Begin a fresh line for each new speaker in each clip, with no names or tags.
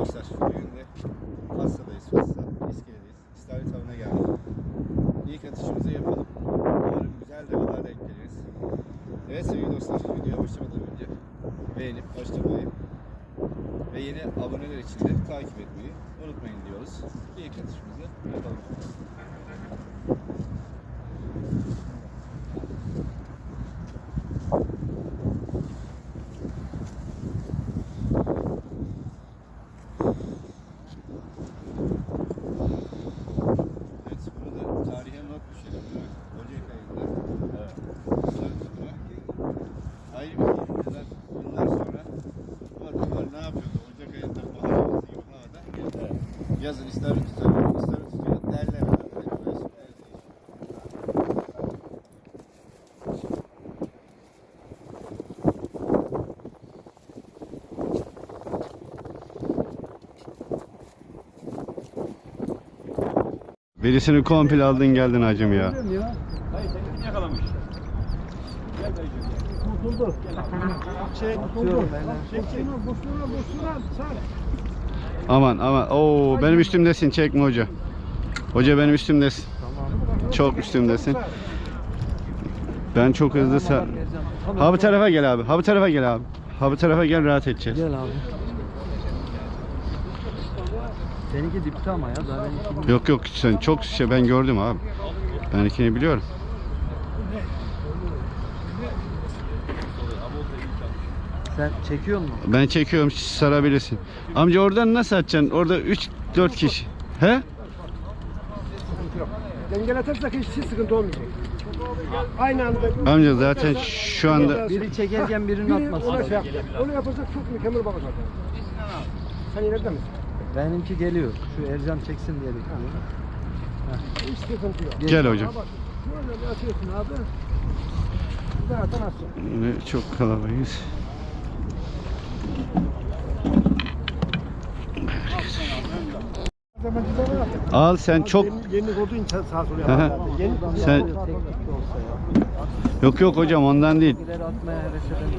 arkadaşlar. Bugün de Fas'tayız. Fas'ta. İskele'deyiz. İstavrit avına geldik. İlk atışımızı yapalım. Umarım güzel de havalar denk geliriz. Evet sevgili dostlar, videoya başlamadan önce beğenip başlamayı ve yeni aboneler için de takip etmeyi unutmayın diyoruz. İlk atışımızı yapalım. Yazın istavrit tutuyor, istavrit tutuyor. Derler. Birisini komple aldın geldin hacım ya.
Hayır sen kim yakalamış? Gel dayıcım.
Kurtuldu.
Çek.
Kurtuldu. Çek çek. Boşluğuna boşluğuna sar.
Aman aman. Oo benim üstümdesin çekme hoca. Hoca benim üstümdesin. Çok üstümdesin. Ben çok hızlı sa... Ha bu tarafa gel abi. Ha bu tarafa gel abi. Ha bu tarafa gel rahat edeceğiz.
Gel abi. Seninki dipte ama ya. Daha benimki
Yok yok sen çok şey ben gördüm abi. Ben ikini biliyorum.
Sen çekiyor musun?
Ben çekiyorum sarabilirsin. Amca oradan nasıl atacaksın? Orada 3 4 kişi. He?
Dengeletirsek hiç sıkıntı olmayacak. Aynı anda
Amca zaten şu anda
Biri çekerken birini
biri
atması
ona şey. Onu yapacak çok mükemmel bakacak. Sen ileride misin?
Benimki geliyor. Şu Ercan çeksin diye bekliyorum.
Hiç sıkıntı yok.
gel hocam.
Bak şöyle bir atıyorsun abi. Zaten atsın.
Yine çok kalabalığız. Al sen çok
Yeni, yeni koyduğun için sağa sola
Hı hı.
yapar. Yeni
Sen-
Teknik de olsa ya.
Yok yok hocam ondan değil.
İleri atmaya heves eden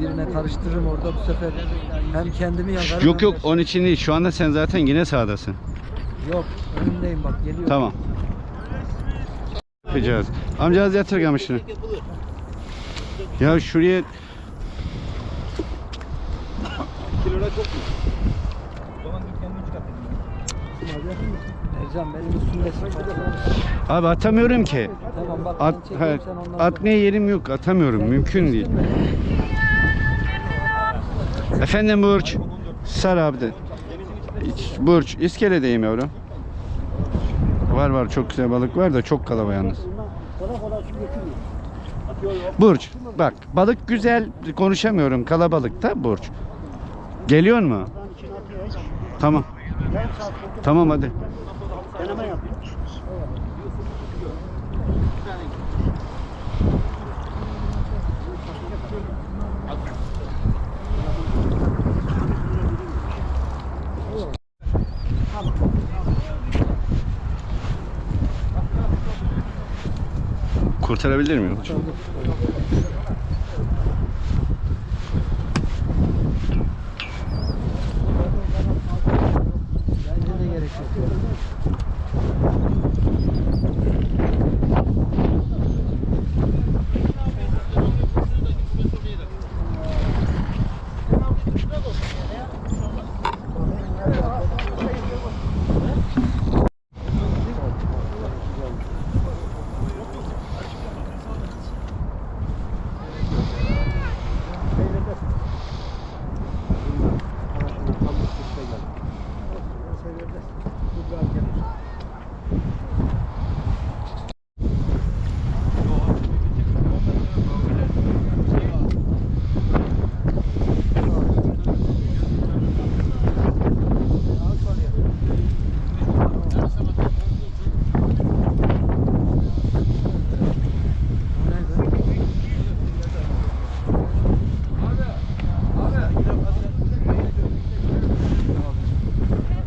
birine karıştırırım orada bu sefer hem kendimi yakarım
Yok
hem
yok onun için değil. Şu anda sen zaten yine sağdasın.
Yok önündeyim bak geliyor.
Tamam. Yapacağız. Amca az yatır kamışını. Ya şuraya abi atamıyorum ki. At,
ben çekeyim,
ha,
sen ondan
at
sonra-
ne yerim yok atamıyorum mümkün değil. Efendim Burç. Sar abi Burç iskeledeyim yavrum. Var var çok güzel balık var da çok kalabalık yalnız. Burç bak balık güzel konuşamıyorum kalabalık da Burç. Geliyor mu? Tamam. Tamam hadi.
Deneme.
Kurtarabilir miyim? hocam?
Bence de gerek yok.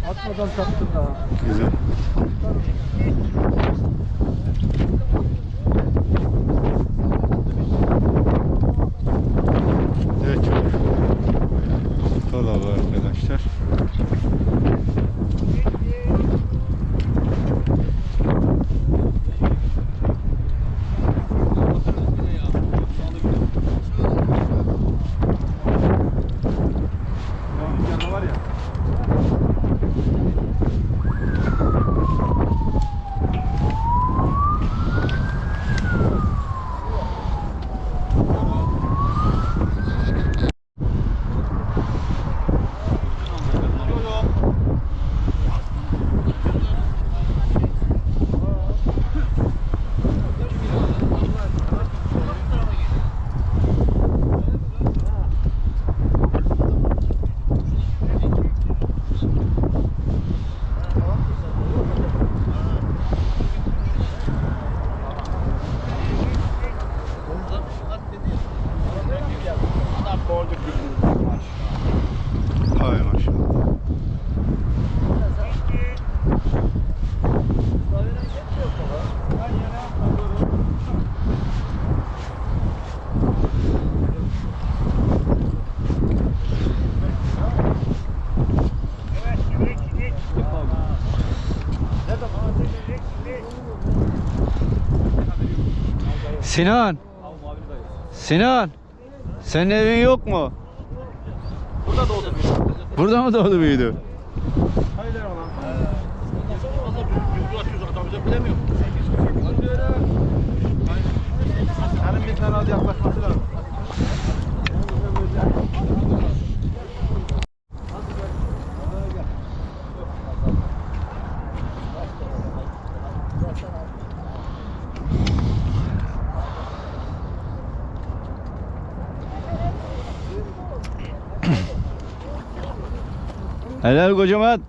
Atmadan taptım daha.
Güzel. Evet çok. Kalabalık arkadaşlar. Sinan. Sinan. Senin evin yok mu?
Burada doğdum.
Burada mı doğdu büyüdü?
Haydi lan. Senin bir tane yaklaşması lazım.
Helal kocaman.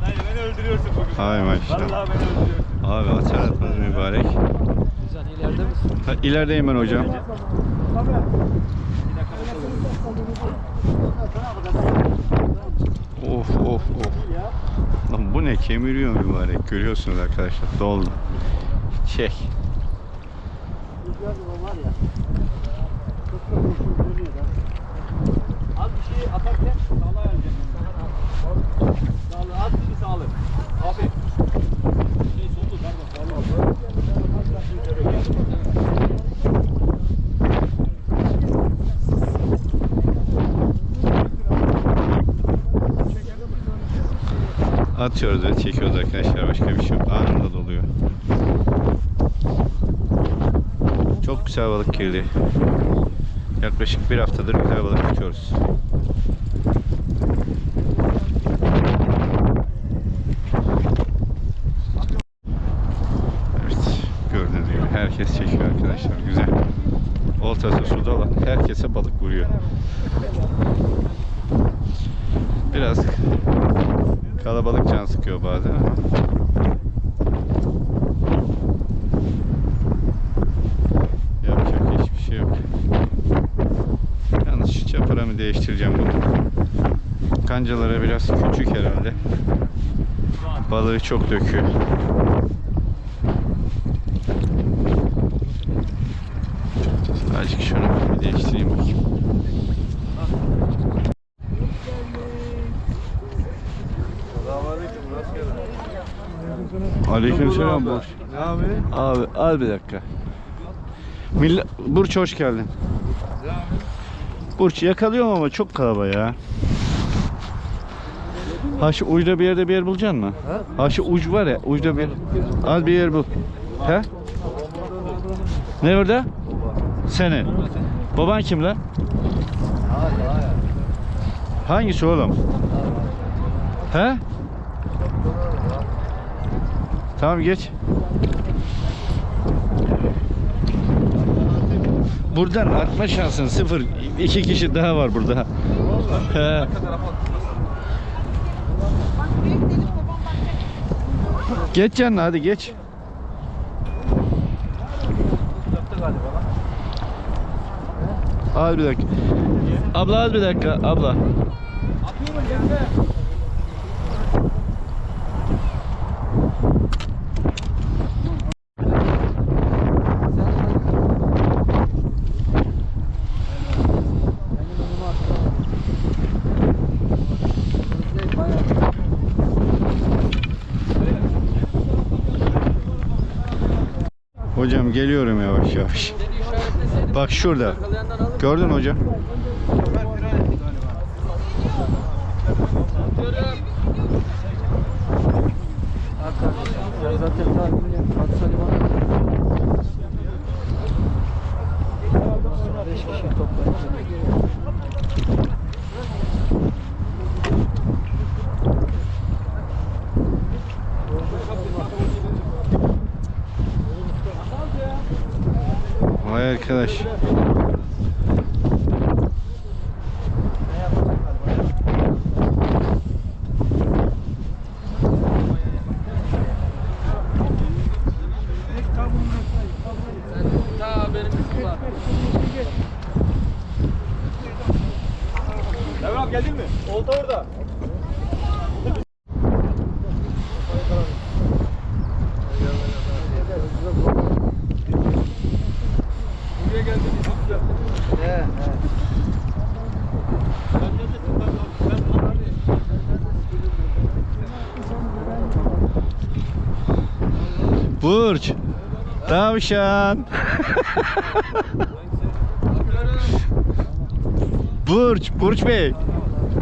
Hayır beni öldürüyorsun bugün.
Hay maşallah.
Vallahi beni öldürüyorsun.
Abi ataratınız mübarek.
Güzel ileride misin?
Ha, ilerideyim ben hocam. Of of of. Lan bu ne kemiriyor mübarek görüyorsunuz arkadaşlar doldu. Çek.
Az bir şey atarken sağlığa geleceğim. Sağlığı az bir sağlığı. Abi. Şey soldu pardon. Sağlığı.
Atıyoruz ve çekiyoruz arkadaşlar. Başka bir şey yok. Anında doluyor. Çok güzel balık girdi. Yaklaşık bir haftadır güzel balık tutuyoruz. Herkes çekiyor arkadaşlar. Güzel. Oltası suda olan herkese balık vuruyor. Biraz Kalabalık can sıkıyor bazen. Yapacak hiçbir şey yok. Yalnız şu çaparamı değiştireceğim bunu. Kancalara biraz küçük herhalde. Balığı çok döküyor. Azıcık şunu bir değiştireyim bakayım.
Geldin.
Aleykümselam Burç.
Ne abi?
Abi al bir dakika. Milla Burç hoş geldin. Burç yakalıyorum ama çok kalabalık ya. Ha şu ucda bir yerde bir yer bulacaksın mı? Ha şu uç var ya ucda bir. Al bir yer bul. He? Ne orada? Senin. Baban kim lan? Hangisi oğlum? He? Tamam geç. Buradan atma şansın sıfır. İki kişi daha var burada. He. Geç canına hadi geç.
Galiba lan.
Al bir dakika. Abla al bir dakika abla.
Atıyorum gelme.
Hocam geliyorum yavaş yavaş. Bak şurada. Gördün hocam?
Zaten
arkadaş.
Devam geldin mi? Olta orada. Buraya geldin çok güzel.
He he.
Burç. Tavşan. Burç, Burç Bey.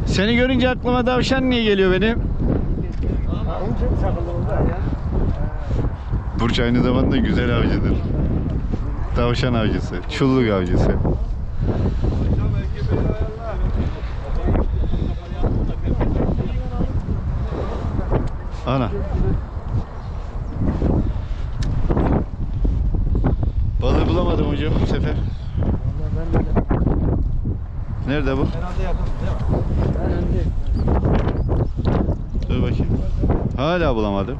Seni görünce aklıma tavşan niye geliyor benim? Burç aynı zamanda güzel avcıdır. Tavşan avcısı, çulluk avcısı. Ana. Hocam bu sefer. Nerede bu?
Herhalde yakın değil mi?
Dur bakayım. Hala bulamadım.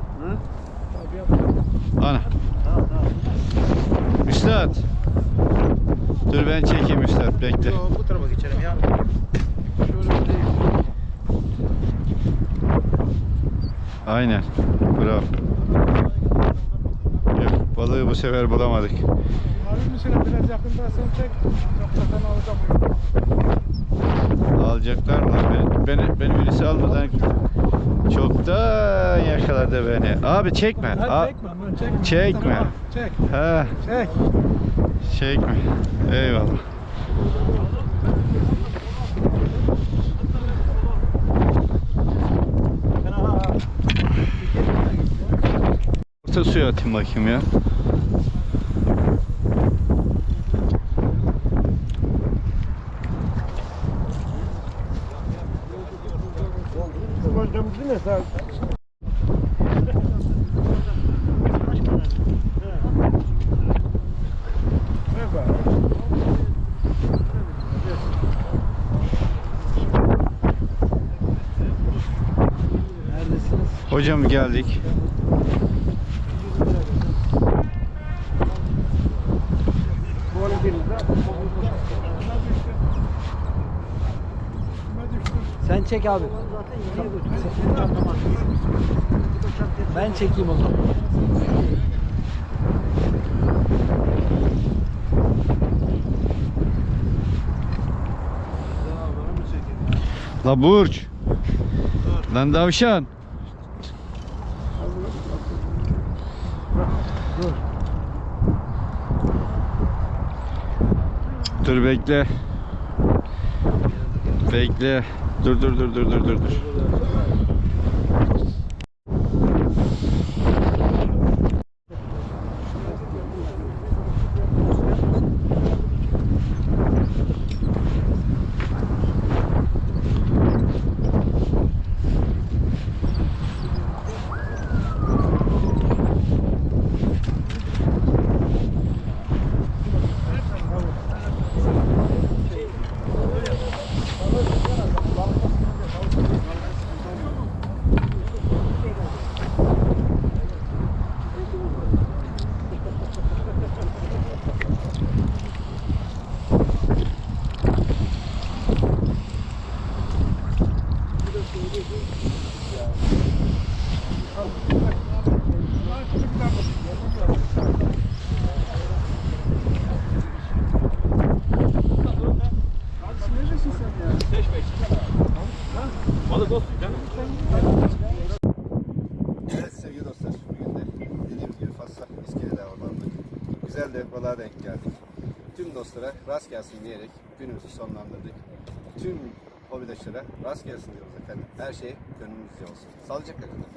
Ana. Üstad. Dur ben çekeyim üstad bekle.
Yo, bu tarafa geçelim ya.
Şöyle bir değil.
Aynen. Bravo. Yok, balığı bu sefer bulamadık.
Abi mesela biraz yakındaysan çek. Yoksa ben alacağım.
Alacaklar mı? Beni, beni, beni birisi almadan çoktan yakaladı beni. Abi çekme.
Hadi
Al-
çekme çekme.
Çekme.
Tamam, Çek.
Ha,
Çek.
çekme. Eyvallah. Orta suya atayım bakayım ya. Hocam geldik.
Sen çek abi. Ben çekeyim o zaman.
La Burç. Lan davşan. Dur bekle. Bekle. Dur dur dur dur dur dur dur.
Balık olsun canım.
Evet sevgili dostlar, bugün de dediğimiz gibi Fasla İskele'de avlandık. Güzel güzel de balığa denk geldik. Dostlara rast gelsin diyerek günümüzü sonlandırdık. Tüm hobidaşlara rast gelsin diyoruz efendim. Her şey gönlünüzce olsun. Sağlıcakla kalın.